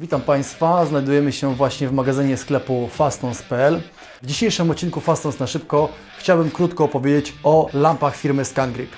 Witam Państwa, znajdujemy się właśnie w magazynie sklepu fastons.pl. W dzisiejszym odcinku Fastons na szybko chciałbym krótko opowiedzieć o lampach firmy ScanGrip.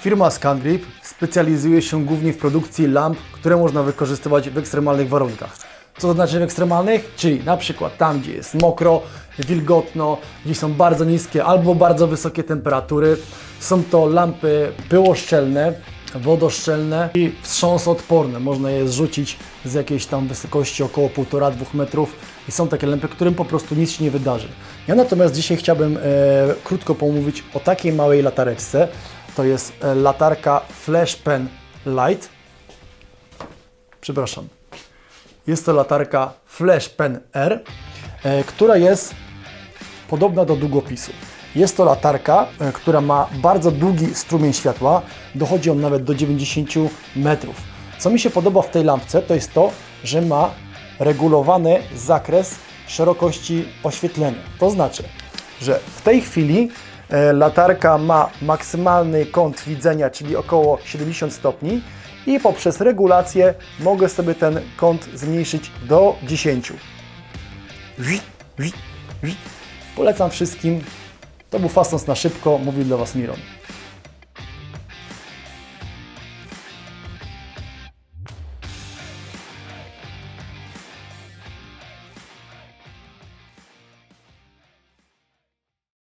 Firma ScanGrip specjalizuje się głównie w produkcji lamp, które można wykorzystywać w ekstremalnych warunkach. Co to znaczy w ekstremalnych? Czyli na przykład tam, gdzie jest mokro, wilgotno, gdzie są bardzo niskie albo bardzo wysokie temperatury. Są to lampy pyłoszczelne, wodoszczelne i wstrząsodporne. Można je zrzucić z jakiejś tam wysokości około 1,5-2 metrów i są takie lampy, którym po prostu nic się nie wydarzy. Ja natomiast dzisiaj chciałbym e, krótko pomówić o takiej małej latareczce. To jest e, latarka Flash Pen Light. Przepraszam. Jest to latarka Flash Pen R, e, która jest podobna do długopisu. Jest to latarka, e, która ma bardzo długi strumień światła, dochodzi on nawet do 90 metrów. Co mi się podoba w tej lampce, to jest to, że ma regulowany zakres szerokości oświetlenia. To znaczy, że w tej chwili e, latarka ma maksymalny kąt widzenia, czyli około 70 stopni i poprzez regulację mogę sobie ten kąt zmniejszyć do 10. Wi, wi, wi. Polecam wszystkim. To był Fastons na szybko, mówił dla Was Miron.